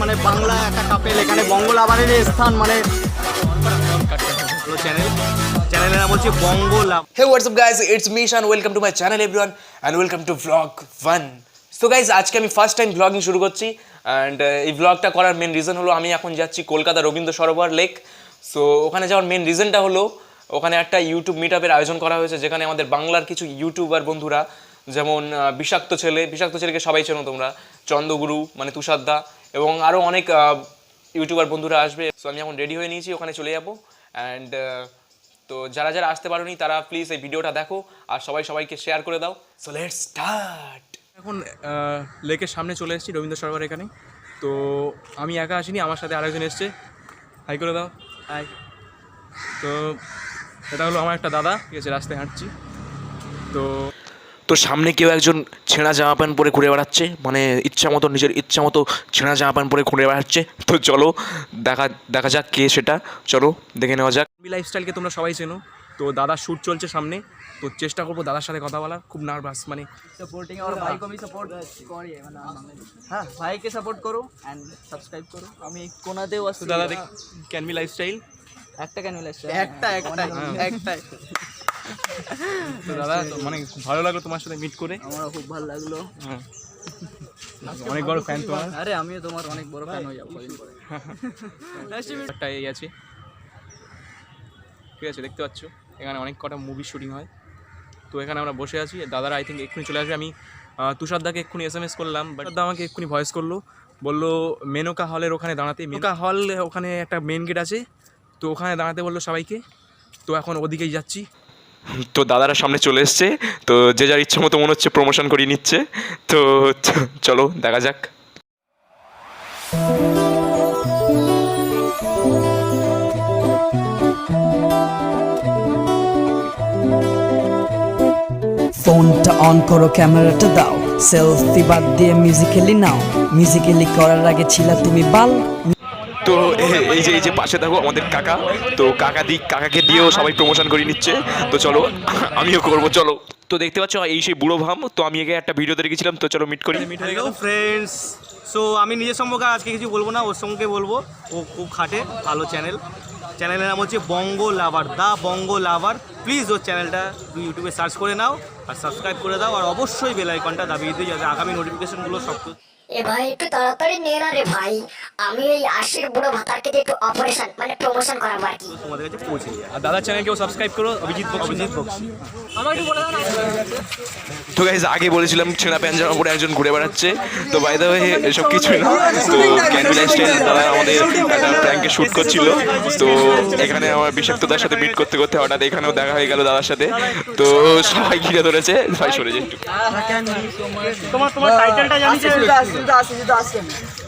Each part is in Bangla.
মানে বাংলা একটা কাপেল এখানে বঙ্গলাভারের স্থান মানে চ্যানেল চ্যানেলের নাম হচ্ছে বঙ্গলাভ। Up, guys? It's me, Shan. Welcome to my channel, everyone, and welcome to vlog so guys আজকে আমি ফার্স্ট টাইম ব্লগিং শুরু করছি অ্যান্ড এই ব্লগটা করার মেন রিজন হলো আমি এখন যাচ্ছি কলকাতা রবীন্দ্র সরোবর লেক সো ওখানে যাওয়ার মেন রিজনটা হলো ওখানে একটা ইউটিউব মিট আয়োজন করা হয়েছে যেখানে আমাদের বাংলার কিছু ইউটিউবার বন্ধুরা যেমন বিষাক্ত ছেলে বিষাক্ত ছেলেকে সবাই চেনো তোমরা চন্দ্রগুরু মানে তুষারদা। এবং আরও অনেক ইউটিউবার বন্ধুরা আসবে। সো আমি এখন রেডি হয়ে নিয়েছি ওখানে চলে যাব। অ্যান্ড তো যারা যারা আসতে পারোনি তারা প্লিজ এই ভিডিওটা দেখো আর সবাই সবাইকে শেয়ার করে দাও। সো লেটস স্টার্ট এখন লেকের সামনে চলে এসেছি রবীন্দ্র সরোবর এখানে। তো আমি একা আসিনি আমার সাথে আরেকজন এসছে। হাই করে দাও। হাই তো এটা হলো আমার একটা দাদা ঠিক আছে রাস্তায় হাঁটছি। তো তো সামনে কেউ একজন ছেঁড়া জামা প্যান্ট পরে ঘুরে বেড়াচ্ছে মানে ইচ্ছা মতো নিজের ইচ্ছা মতো ছেঁড়া জামা প্যান্ট পরে ঘুরে বেড়াচ্ছে। তো চলো দেখা দেখা যাক কে সেটা। চলো দেখে নেওয়া যাক। লাইফস্টাইলকে তোমরা সবাই চেনো। তো দাদা শ্যুট চলছে সামনে। তো চেষ্টা করব দাদার সাথে কথা বলা খুব নার্ভাস মানে সাপোর্ট হ্যাঁ ভাইকে সাপোর্ট করো সাবস্ক্রাইব করো। আমি দাদা দেখ লাইফস্টাইল একটা ক্যানমি একটা একটা একটা তো দাদা তো মানে খুব ভালো লাগল তোমার সাথে মিট করে? আমারও খুব ভালো লাগল। হ্যাঁ। অনেক বড় ফ্যান তোমার। আরে আমিও তোমার অনেক বড় ফ্যান হয়ে যাব। কদিন পরে একটা এই আছে। ঠিক আছে দেখতে পাচ্ছ? এখানে অনেক কটা মুভি শুটিং হয়। তো এখানে আমরা বসে আছি। দাদারা আই থিঙ্ক এক্ষুনি চলে আসবে। আমি তুষারদাকে এক্ষুনি এস এম এস করলাম বাট দা আমাকে এক্ষুনি ভয়েস করল। বলল মেনকা হলের ওখানে দাঁড়াতে। মেনকা হল ওখানে একটা মেন গেট আছে। তো ওখানে দাঁড়াতে বলল সবাইকে। তো এখন ওদিকেই যাচ্ছি। তো দাদারা সামনে চলে এসছে, তো যে যার ইচ্ছা মতো মনে হচ্ছে প্রমোশন করিয়ে নিচ্ছে, তো চলো দেখা যাক। ফোনটা অন করো ক্যামেরাটা দাও। সেলফি বাদ দিয়ে মিউজিক্যালি নাও। মিউজিক্যালি করার আগে ছিল তুমি বাল। তো এই যে এই যে পাশে দেখো আমাদের কাকা। তো কাকা দিক কাকাকে দিয়েও সবাই প্রমোশন করিয়ে নিচ্ছে। তো চলো আমিও করব চলো। তো দেখতে পাচ্ছ এই সেই বুড়ো ভাম। তো আমি একে একটা ভিডিওতে রেখেছিলাম তো চলো মিট করি। হ্যালো ফ্রেন্ডস সো আমি নিজের সম্পর্কে আজকে কিছু বলব না ওর সঙ্গে বলব। ও খুব খাটে ভালো চ্যানেল চ্যানেলের নাম হচ্ছে বঙ্গ lover the Banga lover please ওর চ্যানেলটা তুই ইউটিউবে সার্চ করে নাও আর সাবস্ক্রাইব করে দাও। আর অবশ্যই বেল আইকনটা দাবিয়ে দিও যাতে আগামী নোটিফিকেশনগুলো সব এ ভাই একটু তাড়াতাড়ি নিয়ে না রে ভাই। আমি এই আশির বুড়ো ভাতারকে দিয়ে একটু অপারেশন মানে প্রমোশন করাবো আর কি। তোমাদের কাছে পৌঁছে যায় আর দাদার চ্যানেলকেও সাবস্ক্রাইব করো? অভিজিৎ বক্সি। অভিজিৎ বক্সি। তো গাইজ আগে বলেছিলাম ছেঁড়া প্যান্ট জামা পরে একজন ঘুরে বেড়াচ্ছে। তো বাই দ্য ওয়ে এসব কিছুই না। তো ক্যান্ডি লাইফস্টাইল দাদা আমাদের একটা প্র্যাঙ্কে শ্যুট করছিল। তো এখানে আমার বিষাক্তদার সাথে মিট করতে করতে হঠাৎ এখানেও দেখা হয়ে গেল দাদার সাথে। তো সবাই ঘিরে ধরেছে। ভাই সরে যে একটু। তোমার তোমার টাইটেলটা ক্যানভি লাইফস্টাইল সাবস্ক্রাইব করতে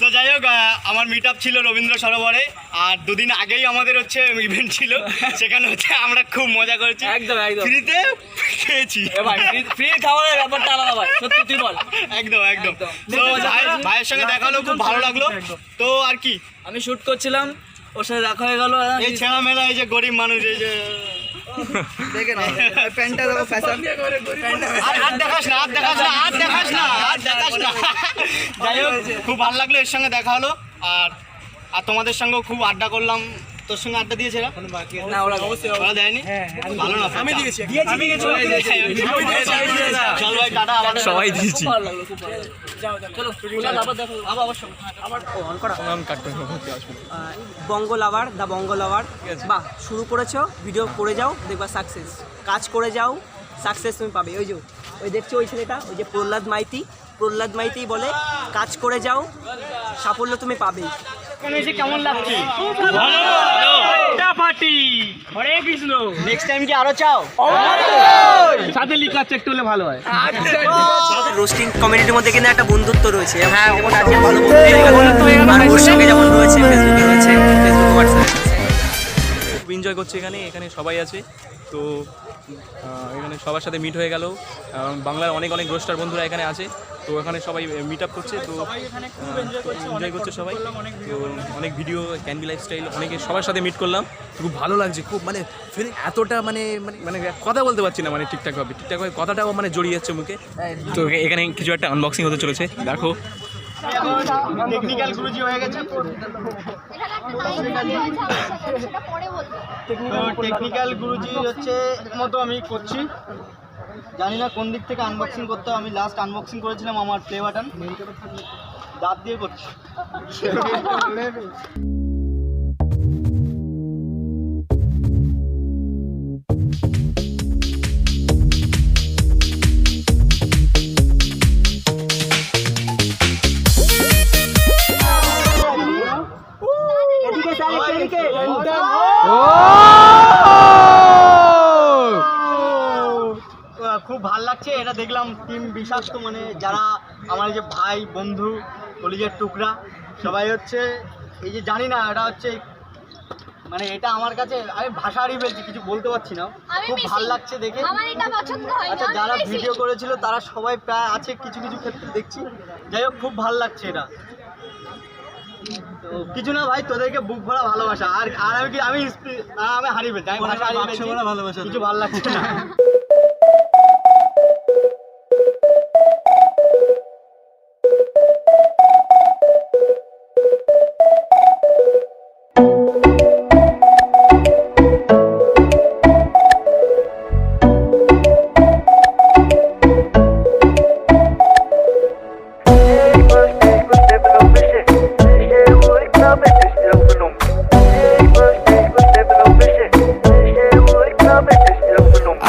তো যাই হোক আমার মিট আপ ছিল রবীন্দ্র সরোবরে আর দুদিন আগেই আমাদের হচ্ছে ইভেন্ট ছিল। সেখানে হচ্ছে আমরা খুব মজা করেছি। একদম একদম। ফ্রিতে খেয়েছি। ফ্রি খাওয়ার ব্যাপারটা আলাদা ভাই সত্যি তুই বল। একদম একদম। তো ভাইয়ের সঙ্গে দেখা হলো খুব ভালো লাগল। তো আর কি? আমি শ্যুট করছিলাম ওর সাথে দেখা হয়ে গেল এই ছেঁড়া মেলা এই যে গরিব মানুষ এই যে দেখে না প্যান্টটা দেখো ফ্যাশন আর দেখাস না যাই হোক খুব ভালো লাগল এর সঙ্গে দেখা হলো। আর আর তোমাদের সঙ্গেও খুব আড্ডা করলাম। তোর সঙ্গে আড্ডা দিয়েছে? না ওরা ওরা দেয়নি? ভালো না আমি দিয়েছি। চল ভাই টাটা আবার সবাই দিয়েছি। চলো চলো। আবার বঙ্গ লাভার বঙ্গ লাভার। বাহ শুরু করেছ ভিডিও করে যাও দেখবা সাকসেস কাজ করে যাও সাকসেস তুমি পাবে। ওই যে ওই দেখছ ওই ছেলেটা? ওই যে প্রহ্লাদ মাইতি। প্রহ্লাদ মাইতি বলে কাজ করে যাও সাফল্য তুমি পাবেই কেমন লাগছে? হরে কৃষ্ণ। নেক্সট টাইম কি আরও চাও? সাথে লিখা একটু হলে ভালো হয়। রোস্টিং কমিউনিটির মধ্যে কিন্তু একটা বন্ধুত্ব রয়েছে। হ্যাঁ যেমন ভালো সঙ্গে যেমন রয়েছে ফেসবুকে রয়েছে ফেসবুক হোয়াটসঅ্যাপ খুব এনজয় করছে এখানে এখানে সবাই আছে। তো এখানে সবার সাথে মিট হয়ে গেল। বাংলার অনেক অনেক রোস্টার বন্ধুরা এখানে আছে। তো এখানে সবাই মিট আপ করছে তো এনজয় করছে সবাই। তো অনেক ভিডিও ক্যান বি লাইফস্টাইল অনেকে সবার সাথে মিট করলাম। খুব ভালো লাগছে খুব মানে ফিলিং এতটা মানে মানে মানে কথা বলতে পারছি না মানে ঠিকঠাকভাবে ঠিকঠাকভাবে কথাটাও মানে জড়িয়ে যাচ্ছে মুখে। তো এখানে কিছু একটা আনবক্সিং হতে চলেছে দেখো। টেকনিক্যাল গুরুজি হয়ে গেছে। তো টেকনিক্যাল গুরুজি হচ্ছে মতো আমি করছি। জানি না কোন দিক থেকে আনবক্সিং করতে হবে। আমি লাস্ট আনবক্সিং করেছিলাম আমার প্লে বাটন দাঁত দিয়ে করছি। দেখলাম টিম বিষাক্ত মানে যারা আমার যে ভাই বন্ধু কলিজের টুকরা সবাই হচ্ছে এই যে জানি না এটা হচ্ছে মানে এটা আমার কাছে আমি ভাষা হারিয়ে ফেলছি কিছু বলতে পারছি না। খুব ভালো লাগছে দেখে। আমার এটা পছন্দ হয় আচ্ছা যারা ভিডিও করেছিল তারা সবাই প্রায় আছে কিছু কিছু ক্ষেত্রে দেখছি। যাই হোক খুব ভালো লাগছে এটা। তো কিছু না ভাই তোদেরকে বুক ভরা ভালোবাসা। আর আর আমি কি আমি আর আমি হারিয়ে ফেলছি আমি ভাষা হারিয়ে ফেলছি। ভালোবাসা। কিছু ভালো লাগছে না।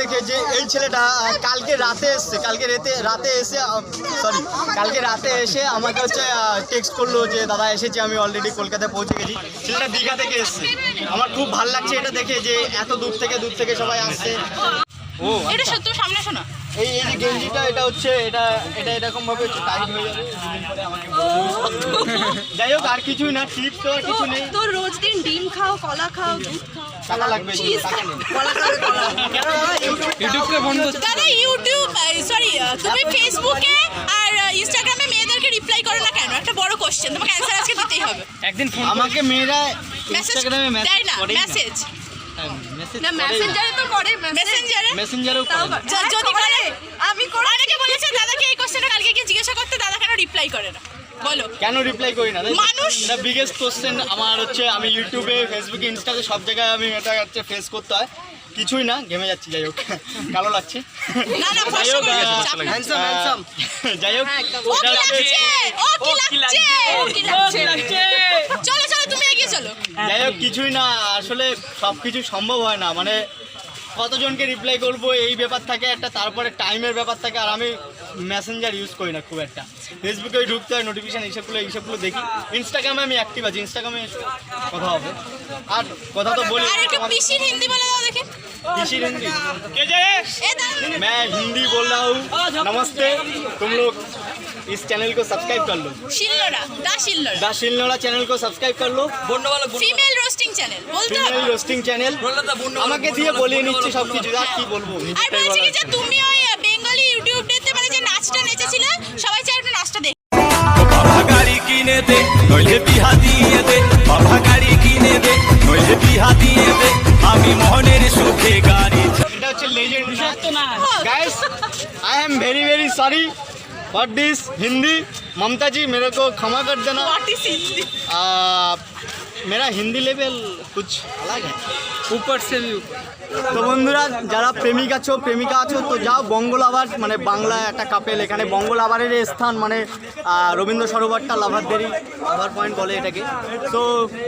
দেখে যে এই ছেলেটা কালকে রাতে এসছে কালকে রাতে রাতে এসে সরি কালকে রাতে এসে আমাকে হচ্ছে টেক্সট করল যে দাদা এসেছি আমি অলরেডি কলকাতায় পৌঁছে গেছি। ছেলেটা দীঘা থেকে এসছে। আমার খুব ভালো লাগছে এটা দেখে যে এত দূর থেকে দূর থেকে সবাই আসছে। ও এটা সত্য সামনে শোনা। এই এই যে গেঞ্জিটা এটা হচ্ছে এটা এটা এরকম ভাবে হচ্ছে টাইট হয়ে যাবে। যাই হোক আর কিছুই না টিপস তো আর কিছু নেই। তোর রোজ দিন ডিম খাও কলা খাও দুধ খাও। টাকা লাগবে Cheese নেই দাদা ইউটিউব সরি তুমি ফেসবুকে আর ইনস্টাগ্রামে মেয়েদেরকে রিপ্লাই করো না কেন? একটা বড় কোশ্চেন তোমাকে অ্যান্সার আজকে দিতেই হবে। আমাকে মেয়েরা ইনস্টাগ্রামে মেসেজ না মেসেজ মেসেজ না মেসেঞ্জারে তো করে মেসেঞ্জারে মেসেঞ্জারেও করে যদি করে। আমি করে অনেকে বলেছে দাদাকে এই কোশ্চেনটা কালকে গিয়ে জিজ্ঞাসা করতে দাদা কেন রিপ্লাই করে না? বলো। কেন রিপ্লাই করি না? মানুষ। বিগেস্ট কোশ্চেন আমার হচ্ছে আমি ইউটিউবে ফেসবুকে ইনস্টাতে সব জায়গায় আমি এটা হচ্ছে ফেস করতে হয়। কিছুই না ঘেমে যাচ্ছি যাই হোক। কালো লাগছে। না, না, যাই হোক। যাই হোক ও এটা কি হচ্ছে লাগছে? ও কি লাগছে? ও কি লাগছে? চলো চলো তুমি এগিয়ে চলো। যাই হোক কিছুই না আসলে সব কিছু সম্ভব হয় না। মানে কতজনকে রিপ্লাই করব এই ব্যাপার থাকে একটা তারপরে টাইমের ব্যাপার থাকে আর আমি মেসেঞ্জার ইউজ করি না খুব একটা। ফেসবুকে ঢুকতে হয় নোটিফিকেশান এইসবগুলো এইসবগুলো দেখি। ইনস্টাগ্রামে আমি অ্যাক্টিভ আছি ইনস্টাগ্রামে কথা হবে। আর কথা তো বলি আর একটু পিসির হিন্দি বলে দেখি। किसी हिंदी এ দাও मैं हिंदी बोल रहा हूँ नमस्ते तुम लोग इस चैनल को सब्सक्राइब कर लो Shilnora the Shilnora the Shilnora channel को सब्सक्राइब कर लो ফিমেল রোস্টিং চ্যানেল বলতে হবে ফিমেল রোস্টিং চ্যানেল আমাকে দিয়ে বলিয়ে নিচ্ছে সব কিছু আর কি বলবো আর নিজেরটাই বলছি কি বলা যে তুমি ওই বেঙ্গলি ইউটিউব ডেতে মানে যে নাচটা নেচেছিলে সবাই চাই একটু নাচটা দেখ বাবা গাড়ি কিনে দে নইলে বিহা দিয়ে দে বাবা গাড়ি কিনে দে নইলে বিহা দিয়ে করি মহনের সুখে গাড়ি এটা হচ্ছে লেজেন্ড বিষাক্ত না। Guys I am very very sorry for this Hindi Mamata ji मेरे को क्षमा कर देना হোয়াট ইজ হিন্দি आ, मेरा हिंदी लेवल कुछ अलग है ऊपर से भी তো বন্ধুরা যারা প্রেমিক আছো প্রেমিকা আছো তো যাও বঙ্গল আবার মানে বাংলা একটা কাপেল এখানে বঙ্গল আবারের স্থান মানে আহ, রবীন্দ্র সরোবরটা লাভারদেরই লাভার পয়েন্ট বলে এটাকে তো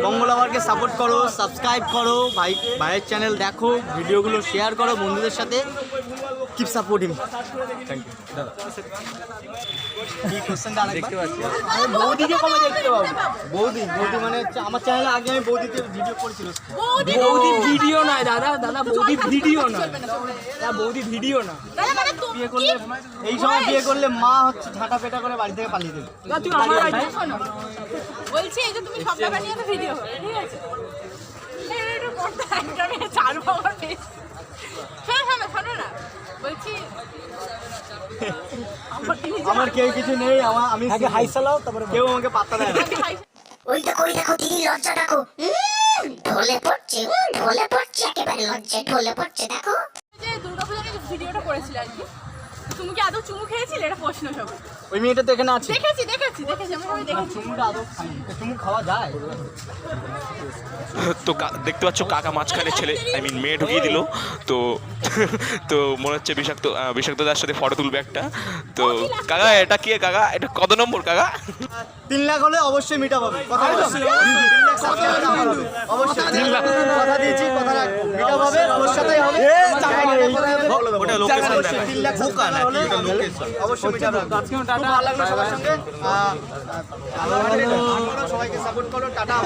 বঙ্গল আবারকে সাপোর্ট করো সাবস্ক্রাইব করো ভাই ভাইয়ের চ্যানেল দেখো ভিডিওগুলো শেয়ার করো বন্ধুদের সাথে কিপ সাপোর্টিং আমি বৌদিকে কবে দেখতে পাবো? বৌদি বৌদি মানে হচ্ছে আমার চ্যানেলে আগে আমি বৌদিতে ভিডিও করেছিল। বৌদি বৌদি ভিডিও নয় দাদা দাদা বৌদি ভিডিও না চলবে না। দাদা বৌদি ভিডিও না মানে বিয়ে করলে এই সময় বিয়ে করলে মা হচ্ছে ঝাঁটা পেটা করে বাড়ি থেকে পালিয়ে দেবে। দাদা তুই আমার বাড়ি শোনো। বলছি এই যে তুমি সবটা বানিয়ে ভিডিও ঠিক আছে? এই একটু পর্দা চার বাবার face। শোনো শোনো শোনো না বলছি আমার কেউ কিছু নেই আমার আমি আগে হাই চালাও তারপরে কেউ আমাকে পাত্তা দেয় না। ওই দেখো ওই দেখো দিদি লজ্জা দেখো। ঢলে পড়ছে ঢলে পড়ছে একেবারে লজ্জায় ঢলে পড়ছে দেখো। যে দুর্গাপূজার ভিডিওটা করেছিলে আর কি তুমি কি আদৌ চুমু খেয়েছিলে? এটা প্রশ্ন সব ওই মেয়েটা তো এখানে আছে। দেখেছি দেখেছি দেখেছি আমি দেখেছি। চুমুটা আদৌ চুমু খাওয়া যায়? তো কা- দেখতে পাচ্ছ কাকা মাঝখানে ছেলে আই মিন মেয়ে ঢুকিয়ে দিল। তো তো মনে হচ্ছে বিষাক্ত আহ, বিষাক্তদার সাথে ফটো তুলবে একটা। তো কাকা এটা কি কাকা? এটা কত নম্বর কাকা? তিন লাখ হলে অবশ্যই মিটা পাবে কথা। অবশ্যই। তিন লাখ। কথা দিয়েছি কথা রাখব মিটা পাবে ওর সাথেই হবে। ওটা লোকেশন তিন লাখ subscriber হলে অবশ্যই মিটা পাবে খুব ভালো লাগল সবার সঙ্গে। সবাইকে সাপোর্ট করো টাটা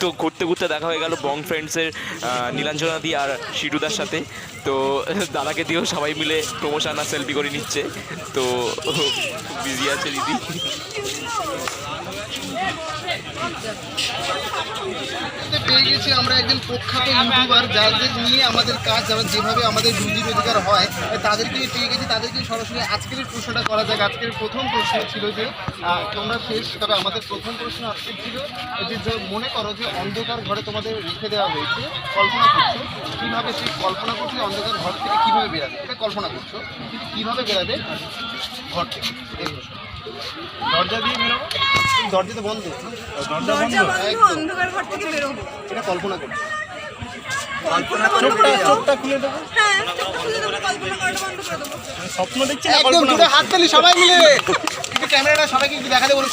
তো ঘুরতে ঘুরতে দেখা হয়ে গেল বং ফ্রেন্ডসের নীলাঞ্জনা দি আর শিটুদার সাথে। তো দাদাকে দিয়েও সবাই মিলে প্রমোশন আর সেলফি করে নিচ্ছে। তো বিজি আছে দিদি। পেয়ে গেছি আমরা একজন প্রখ্যাত ইউটিউবার, যাদের নিয়ে আমাদের কাজ যেমন যেভাবে আমাদের রুজি রোজগার হয়, তাদেরকে পেয়ে গেছি। তাদেরকে সরাসরি আজকের প্রশ্নটা করা যাক। আজকের প্রথম প্রশ্ন ছিল যে তোমরা শেষ, তবে আমাদের প্রথম প্রশ্ন আজকে ছিল যে মনে করো যে অন্ধকার ঘরে তোমাদের রেখে দেওয়া হয়েছে, কল্পনা করছ, কীভাবে সেই কল্পনা করছ অন্ধকার ঘর থেকে কীভাবে বেরাবে? এটা কল্পনা করছ কীভাবে বেরাবে? ঘর থেকে। দরজা দিয়ে বেরোবো? দরজা তো বন্ধ। দরজা বন্ধ। অন্ধকার ঘর থেকে বেরোবো এটা কল্পনা করছ চোখটা চোখটা খুলে দেবো। হ্যাঁ খুলে দেবো কল্পনা করাটা বন্ধ করে দেবো। স্বপ্ন দেখছি না একদম কল্পনা দুটো হাত তালি সবাই মিলে। একটু ক্যামেরাটা সবাইকে একটু দেখাতে বলুন।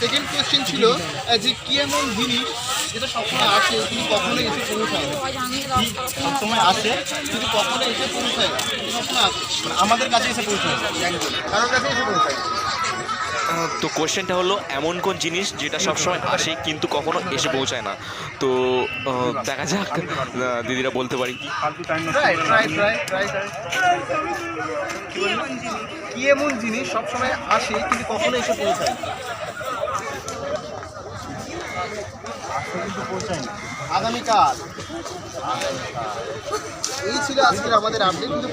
সেকেন্ড কোশ্চেন ছিল যে কি এমন জিনিস যেটা সবসময় আসে কিন্তু কখনো এসে পৌঁছায় সবসময় আসে কিন্তু কখনো এসে পৌঁছায় না? সবসময় আসে। মানে আমাদের কাছে এসে পৌঁছায় কারোর কাছে এসে পৌঁছায় তো কোশ্চেনটা হলো এমন কোন জিনিস যেটা সবসময় আসে কিন্তু কখনো এসে পৌঁছায় না? তো দেখা যাক। দিদিরা বলতে পারি. কি এমন জিনিস সবসময় আসে কিন্তু কখনো এসে পৌঁছায় আগামীকাল এই ছিল আজকের আমাদের আপডেট কিন্তু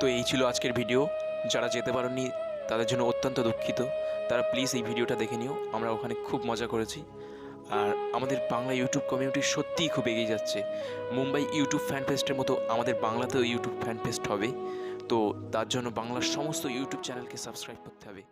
তো এই ছিল আজকের ভিডিও যারা যেতে পারেননি তাদের জন্য অত্যন্ত দুঃখিত। তারা প্লিজ এই ভিডিওটা দেখে নিও। আমরা ওখানে খুব মজা করেছি। আর আমাদের বাংলা ইউটিউব কমিউনিটি সত্যিই খুব এগিয়ে যাচ্ছে। মুম্বাই ইউটিউব ফ্যান ফেস্টের মতো আমাদের বাংলাতেও ইউটিউব ফ্যান ফেস্ট হবে। তো তার জন্য বাংলার সমস্ত ইউটিউব চ্যানেলকে সাবস্ক্রাইব করতে হবে।